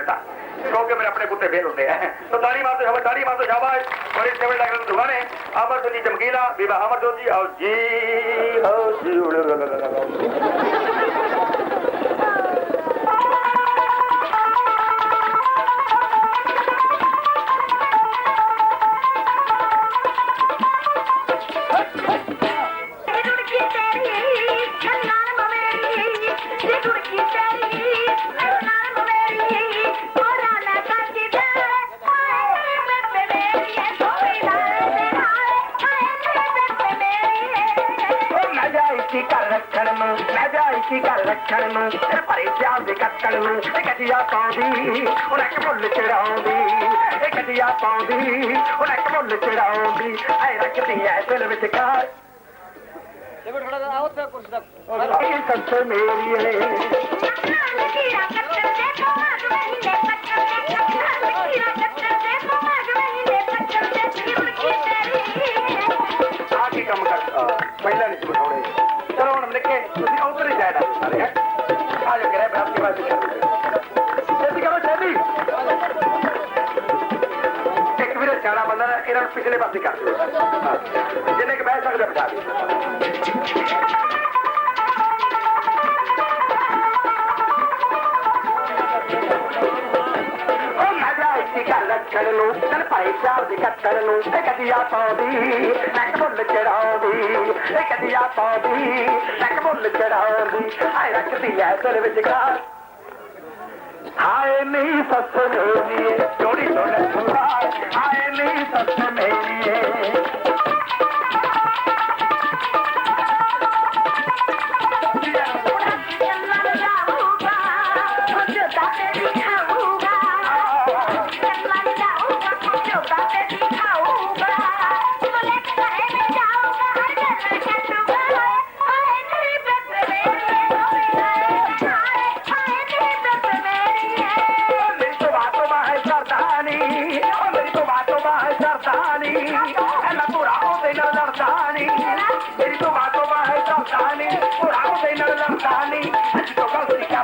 ਮੂੰਹ ਨਹੀਂ ਚੱਟਣ ਦਿੱਤਾ ਕਿਉਂਕਿ ਮੇਰੇ ਆਪਣੇ ਕੁੱਤੇ ਫੇਲ ਹੁੰਦੇ ਆ ਤਾਂ ਤਾੜੀ ਮਾਰਦੇ ਸ਼ਾਬਾਸ਼ ਤਾੜੀ ਮਾਰਦੇ ਸ਼ਾਬਾਸ਼ ਬੜੀ ਸੇਵਲ ਲੱਗ ਰਹੀ ਦੁਕਾਨੇ ਅਮਰ ਸਿੰਘ ਜੀ ਚਮਕੀਲਾ ਰੱਖਣ ਨੂੰ ਤੇ ਭਰੇ ਪਿਆਰ ਦੇ ਕੱਟਣ ਨੂੰ ਇਹ ਕਟਿਆ ਪਾਉਂਦੀ ਉਹ ਇੱਕ ਮੁੱਲ ਚੜਾਉਂਦੀ ਇਹ ਕਟਿਆ ਪਾਉਂਦੀ ਉਹ ਇੱਕ ਮੁੱਲ ਚੜਾਉਂਦੀ ਐ ਰੱਖਦੀ ਐ ਦਿਲ ਵਿੱਚ ਕਾਰ ਇਹ ਸੱਚ ਮੇਰੀ ਏ ਕੀੜਾ ਕੱਟਣ ਦੇ ਕੋਮਾਗ ਮਹੀਨੇ ਪੱਟਣ ਦੇ ਕੀੜਾ ਕੱਟਣ ਦੇ ਕੋਮਾਗ ਮਹੀਨੇ ਪੱਟਣ ਦੇ ਇਹ ਦੁੜਕੀ ਤੇਰੀ ਆ ਕੀ ਕੰਮ ਕਰ ਪਹਿਲਾਂ ਨਹੀਂ ਬਿਠਾਉਣੇ। ਚਲੋ ਹੁਣ ਤੁਸੀਂ ਉਧਰ ਹੀ ਜਾਣਾ ਸਾਰੇ ਆ ਜਾ ਕਰੇ ਮੈਂ ਆਪਕੇ ਪਾਸ ਛੇਤੀ ਕਰੋ ਛੇਤੀ ਇੱਕ ਵੀਰੇ ਸਿਆਣਾ ਬੰਦਾ ਨਾ, ਇਹਨਾਂ ਨੂੰ ਪਿਛਲੇ ਪਾਸੇ ਕਰ ਦਿਓ। ਜਿੰਨੇ ਕਿ ਬਹਿ ਸਕਦੇ ਬਿਠਾ ਦਿਓ। ਨਾ ਜਾਈ ਕੀ ਨੂੰ ਤੇ ਭਰੇ ਪਿਆਰ ਦੇ ਕੱਟਣ ਨੂੰ ਇਹ ਕਟਿਆ ਪਾਉਂਦੀ ਇੱਕ ਮੁੱਲ ਚੜਾਉਂਦੀ ਇਹ ਕਟਿਆ ਪਾਉਂਦੀ ਇੱਕ ਮੁੱਲ ਚੜਾਉਂਦੀ ਐ ਰੱਖਦੀ ਐ ਦਿਲ ਵਿੱਚ ਕਾਰ ਹਾਏ ਨੀ ਸੱਸ ਮੇਰੀ ਜੋੜੀ ਜੋੜ ਸੁਹਾਰ ਹਾਏ ਨੀ ਸੱਸ ਮੇਰੀ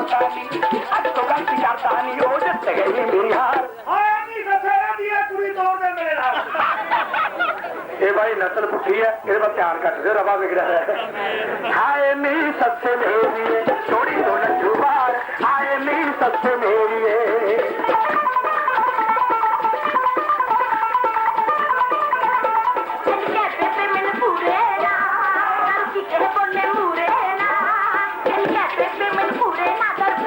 ਗਲਤੀ ਕਰਦਾਨੀ ਅੱਜ ਤੋਂ ਗਲਤੀ ਕਰਦਾਨੀ ਉਹ ਜਿੱਤ ਗਈ ਮੇਰੀ ਹਾਰ ਆਇਆ ਨਹੀਂ ਸੱਚਾ ਦੀ ਕੁੜੀ ਤੋੜ ਦੇ ਮੇਰੇ ਨਾਲ ਇਹ ਭਾਈ ਨਸਲ ਪੁੱਠੀ ਹੈ, ਇਹਦੇ ਵੱਲ ਧਿਆਨ ਘੱਟ ਦੇ, ਰਵਾ ਵਿਗੜਿਆ ਹੈ। ਹਾਏ ਨੀ ਸੱਸ ਮੇਰੀ ਏ, ਛੋੜੀ ਤੋਂ ਨਜੂਬਾਰ ਹਾਏ ਨੀ ਸੱਸ ਮੇਰੀ ਏ। ਚੱਲਿਆ ਬੇਬੇ ਮੈਨੂੰ ਪੂਰੇ ਨਾ ਕੀ ਕਹੇ ਬੋਲੇ ਮੂਰੇ ਨਾ। ਚੱਲਿਆ ਬੇਬੇ ਮੈਨੂੰ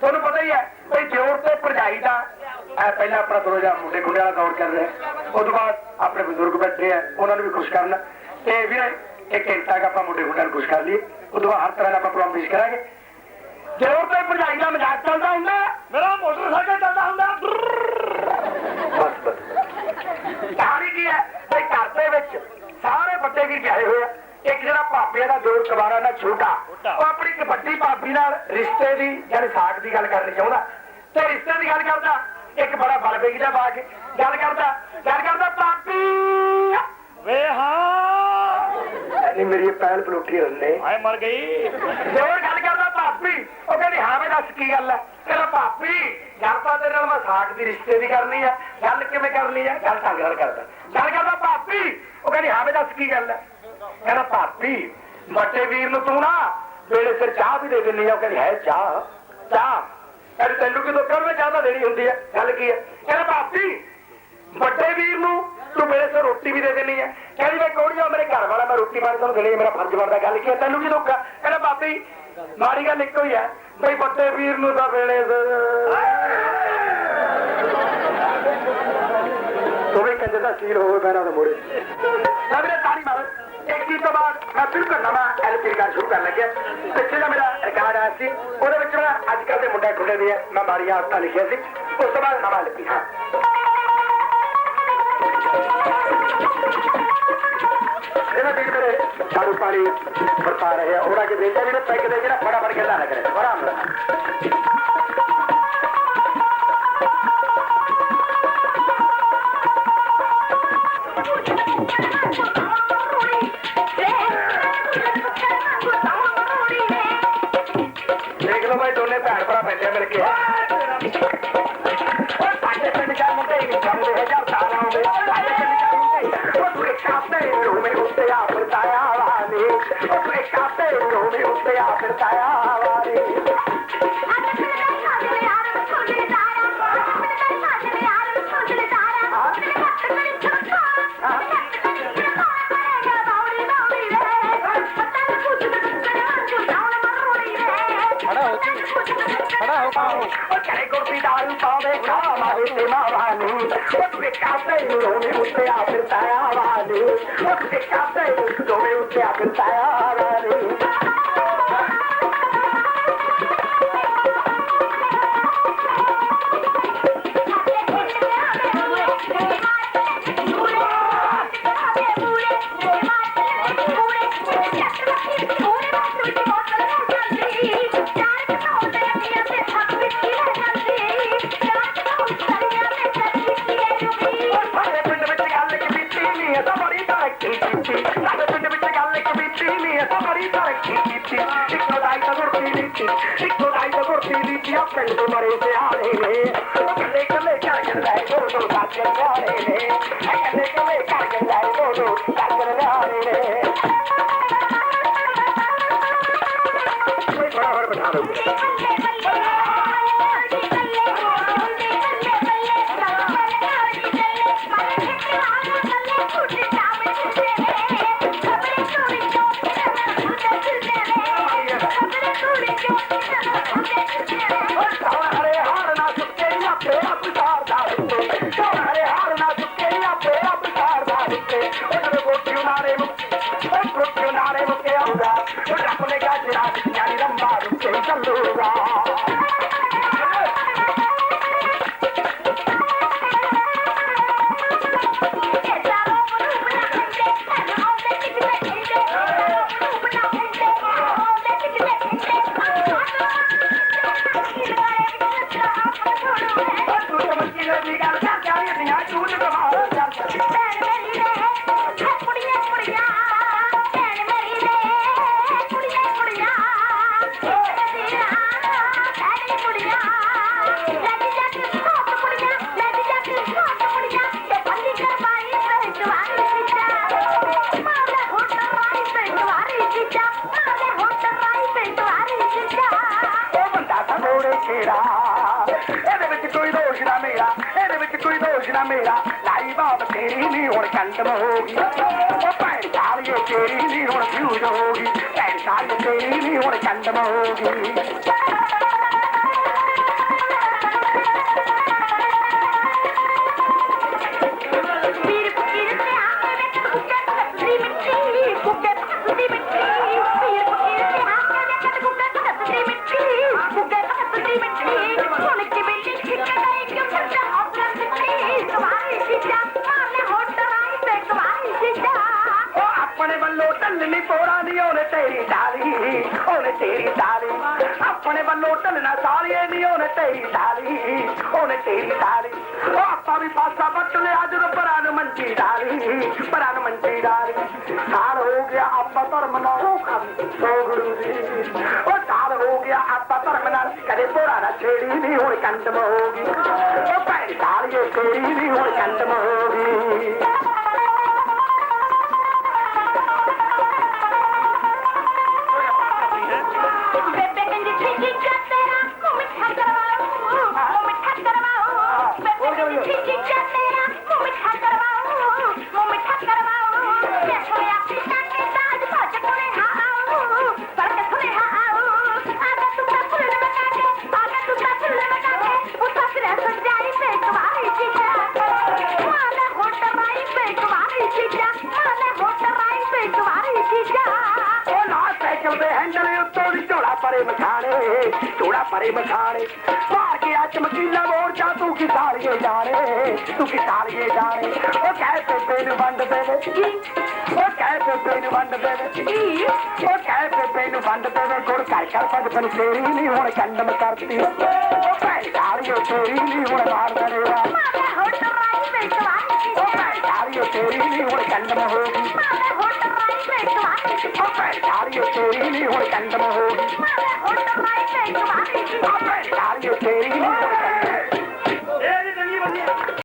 ਤੁਹਾਨੂੰ ਪਤਾ ਹੀ ਹੈ ਭਈ ਜੋਰ ਤੇ ਭਰਜਾਈ ਦਾ ਇਹ ਪਹਿਲਾਂ ਆਪਣਾ ਥੋੜਾ ਜਿਹਾ ਮੁੰਡੇ ਕੁੰਡੇ ਵਾਲਾ ਦੌਰ ਕਰ ਰਿਹਾ ਉਸ ਤੋਂ ਬਾਅਦ ਆਪਣੇ ਬਜ਼ੁਰਗ ਬੈਠੇ ਆ ਉਹਨਾਂ ਨੂੰ ਵੀ ਖੁਸ਼ ਕਰਨਾ ਤੇ ਵੀ ਇੱਕ ਘੰਟਾ ਕੁ ਆਪਾਂ ਮੁੰਡੇ ਕੁੰਡਿਆਂ ਨੂੰ ਖੁਸ਼ ਕਰ ਲਈਏ ਉਸ ਤੋਂ ਬਾਅਦ ਹਰ ਤਰ੍ਹਾਂ ਦਾ ਆਪਾਂ ਪ੍ਰੋਗਰਾਮ ਪੇਸ਼ ਕਰਾਂਗੇ ਜੋਰ ਤੇ ਭਰਜਾਈ ਦਾ ਮਜ਼ਾਕ ਚੱਲਦਾ ਹੁੰਦਾ ਮੇਰਾ ਮੋਟਰਸਾਈਕਲ ਚੱਲਦਾ ਹੁੰਦਾ। ਭਾਪੇ ਦਾ ਜੋਰ ਕਬਾਰਾ ਨਾਲ ਛੋਟਾ ਉਹ ਆਪਣੀ ਇੱਕ ਵੱਡੀ ਭਾਬੀ ਨਾਲ ਰਿਸ਼ਤੇ ਦੀ ਯਾਨੀ ਸਾਕ ਦੀ ਗੱਲ ਕਰਨੀ ਚਾਹੁੰਦਾ। ਤੇ ਰਿਸ਼ਤੇ ਦੀ ਗੱਲ ਕਰਦਾ ਇੱਕ ਬੜਾ ਬਲਬੇਗੀ ਦਾ ਬਾਗ ਗੱਲ ਕਰਦਾ ਗੱਲ ਕਰਦਾ ਭਾਬੀ! ਵੇ ਹਾਂ। ਨਹੀਂ ਮੇਰੀ ਇਹ ਪਹਿਲ ਪਲੋਟੀ ਹੁੰਨੇ ਆਏ ਮਰ ਗਈ। ਜੋਰ ਗੱਲ ਕਰਦਾ ਭਾਬੀ! ਉਹ ਕਹਿੰਦੀ ਹਾਂ ਵੇ ਦੱਸ ਕੀ ਗੱਲ ਹੈ? ਕਹਿੰਦਾ ਭਾਬੀ ਗੱਲ ਤਾਂ ਤੇਰੇ ਨਾਲ ਮੈਂ ਸਾਕ ਦੀ ਰਿਸ਼ਤੇ ਦੀ ਕਰਨੀ ਆ। ਗੱਲ ਕਿਵੇਂ ਕਰਨੀ ਆ? ਗੱਲ ਢੰਗ ਨਾਲ ਕਰਦਾ। ਗੱਲ ਕਰਦਾ ਭਾਬੀ! ਉਹ ਕਹਿੰਦੀ ਹਾਂ ਵੇ ਦੱਸ ਕੀ ਗੱਲ ਹੈ? ਕਹਿੰਦਾ ਭਾਬੀ ਵੱਡੇ ਵੀਰ ਨੂੰ ਤੂੰ ਨਾ ਵੇਲੇ ਸਿਰ ਚਾਹ ਵੀ ਦੇ ਦਿੰਨੀ ਆ, ਉਹ ਕਹਿੰਦੀ, ਹੈ ਚਾਹ? ਚਾਹ? ਕਹਿੰਦੀ, ਤੈਨੂੰ ਕਿਦੋਂ ਕਰਵੇ ਚਾਹ ਤਾਂ ਦੇਣੀ ਹੁੰਦੀ ਹੈ ਗੱਲ ਕੀ ਹੈ ਕਹਿੰਦਾ ਬਾਪੀ ਵੱਡੇ ਵੀਰ ਨੂੰ ਤੂੰ ਮੇਰੇ ਸਿਰ ਰੋਟੀ ਵੀ ਦੇ ਦੇਣੀ ਹੈ ਕਹਿੰਦੀ, ਮੈਂ ਕੌਣ ਮੇਰੇ ਘਰ ਵਾਲਾ ਮੈਂ ਰੋਟੀ ਪਾਣੀ ਤੁਹਾਨੂੰ ਦੇਣੀ ਮੇਰਾ ਫਰਜ਼ ਬਣਦਾ। ਗੱਲ ਕੀ ਹੈ ਤੈਨੂੰ ਕੀ ਦੁੱਖ ਕਹਿੰਦਾ ਬਾਪੀ ਮਾੜੀ ਗੱਲ ਇੱਕੋ ਹੀ ਹੈ ਬਈ ਵੱਡੇ ਵੀਰ ਨੂੰ ਤਾਂ ਵੇਲੇ ਸਿਰ ਤੂੰ ਵੀ ਕਹਿੰਦੇ ਤਾਂ ਸੀਲ ਹੋਵੇ ਪੈਰਾਂ ਦੇ ਮੋੜੇ। ਨਾ ਵੀਰੇ ਤਾੜੀ ਮੈਂ ਫਿਰ ਨਵਾਂ ਐਲਪੀ ਰਿਕਾਰਡ ਸ਼ੁਰੂ ਕਰਨ ਲੱਗਿਆ। ਪਿੱਛੇ ਦਾ ਮੇਰਾ ਰਿਕਾਰਡ ਆਇਆ ਸੀ, ਉਹਦੇ ਵਿੱਚ ਮੈਂ ਅੱਜ ਕੱਲ੍ਹ ਦੇ ਮੁੰਡੇ ਖੁੰਡੇ ਦੀਆਂ ਮੈਂ ਮਾੜੀਆਂ ਆਦਤਾਂ ਲਿਖਿਆ ਸੀ, ਉਸ ਤੋਂ ਬਾਅਦ ਨਵਾਂ ਲਿਖੀ ਹਾਂ। ਇਹਨਾਂ ਵੀਰ ਮੇਰੇ ਝਾੜੂ ਪਾਣੀ ਵਰਤਾ ਰਹੇ ਆ ਉਹਨਾਂ ਕੇ ਵੇਚਿਆ ਜਿਹੜੇ ਪੈਕ ਦੇ ਜਿਹੜਾ ਫਟਾਫਟ ਗੱਲਾਂ ਨਾ ਕਰੇ ਰਿਹਾ ਬੜਾ ਦੇਖ ਉਹ ਤੂੰ ਕਾਪੇ ਰੋਵੇਂ ਉੱਤੇ ਆ ਫਿਰਤਾਇਆ ਵਾਲੇ ਉਹ ਤੂੰ ਕਾਪੇ ਰੋਵੇਂ ਉੱਤੇ ਆ ਫਿਰਤਾਇਆ ਵਾਲੇ ਉਹ ਕਰੇ ਗੁਰਦੀ ਦਾਰੂ ਪਾਵੇ ਖਾ ਮਾਰੇ ਤੇ ਮਾਵਾਨੀ ਉਹ ਤੂੰ ਕਾਪੇ ਰੋਵੇਂ ਉੱਤੇ ਆ ਗੱਲ ਇੱਕ ਬੀਤੀ ਨਹੀਂ ਇਹ ਤਾਂ ਬੜੀ ਤਰੱਕੀ ਕੀਤੀ ਇੱਕ ਦਾਈ ਤਾਂ ਗੁਰਤੀ ਲੀਤੀ ਇੱਕ ਦਾਈ ਤਾਂ ਗੁਰਤੀ ਲੀਤੀ ਆ ਪਿੰਡ ਤੋਂ ਮਰੇ ਸਿਆਣੇ ਨੇ ਉਹ ਕੱਲੇ ਦੇ ਮੋੜੇ ਛੇੜਾ ਇਹਦੇ ਵਿੱਚ ਕੋਈ ਦੋਸ਼ ਨਾ ਮੇਰਾ ਇਹਦੇ ਵਿੱਚ ਕੋਈ ਦੋਸ਼ ਨਾ ਮੇਰਾ ਲਾਈ ਬਾਤ ਤੇਰੀ ਨਹੀਂ ਹੁਣ ਕੰਡਮ ਹੋ ਗਈ ਉਹ ਭੈਣ ਸਾਲੀਏ ਤੇਰੀ ਨਹੀਂ ਹੁਣ ਫਿਊਜ਼ ਹੋ ਗਈ ਭੈਣ ਸਾਲੀਏ ਤੇਰੀ ਨਹੀਂ ਹੁਣ ਕੰਡਮ ਹੋ ਵੱਲੋਂ ਢੱਲਣਾ ਸਾਲੀਏ ਨਹੀਂ ਉਹਨੇ ਤੇਰੀ ਡਾਲੀ ਉਹਨੇ ਤੇਰੀ ਡਾਲੀ ਆਪਾਂ ਵੀ ਪਾਸਾ ਪੱਟ ਲਿਆ, ਜਦੋਂ ਪਰਾਂ ਨੂੰ ਮੰਜੀ ਡਾਲੀ ਪਰਾਂ ਨੂੰ ਮੰਜੀ ਡਾਲੀ। ਸਾਲ ਹੋ ਗਿਆ ਆਪਾਂ ਧਰਮ ਨਾਲ ਉਹ ਕੰਮ ਸੋ ਗੁਰੂ ਜੀ ਉਹ ਸਾਲ ਹੋ ਗਿਆ ਆਪਾਂ ਧਰਮ ਨਾਲ ਕਦੇ ਭੋਰਾ ਨਾ ਛੇੜੀ ਨਹੀਂ ਹੁਣ ਕੰਡਮ ਹੋ ਉਹ ਭੈਣ ਸਾਲੀਏ, ਤੇਰੀ ਨਹੀਂ ਹੁਣ ਕੰਡਮ ਹੋ ਪਰੇ ਮਖਾਣੇ ਚੋੜਾ ਪਰੇ ਮਖਾਣੇ ਮਾਰ ਕੇ ਆ ਚਮਕੀਲਾ ਮੋਰਚਾ ਤੂੰ ਕੀ ਸਾਲੀਏ ਜਾਣੇ? ਤੂੰ ਕੀ ਸਾਲੀਏ ਜਾਣੇ? ਉਹ ਕਹਿ ਬੇਬੇ ਨੂੰ ਵੰਡ ਦੇਵੇ ਉਹ ਕਹਿ ਬੇਬੇ ਨੂੰ ਵੰਡ ਦੇਵੇ ਉਹ ਕਹਿ ਬੇਬੇ ਨੂੰ ਵੰਡ ਦੇਵੇ ਗੁੜ ਕਰ ਕਰ ਭਗਤਨ ਤੇਰੀ ਨਹੀਂ ਹੁਣ ਕੰਡਮ ਕਰਦੀ। ਉਹ ਭੈਣ ਸਾਲੀਏ ਤੇਰੀ ਨਹੀਂ ਹੁਣ ਮਾਰ ਦਰੇਗਾ ਮਾਵੇ ਹੋਟ ਰਾਈ ਬੇਟਵਾਈ ਉਹ ਭੈਣ ਸਾਲੀਏ ਤੇਰੀ ਨਹੀਂ ਹੁਣ ਕੰਡਮ ਹੋਗੀ ਨਹੀਂ ਹੁਣ காரியோ தேரி நீ ஒரு கண்டமோ காரியோ தேரி நீ ஒரு கண்டமோ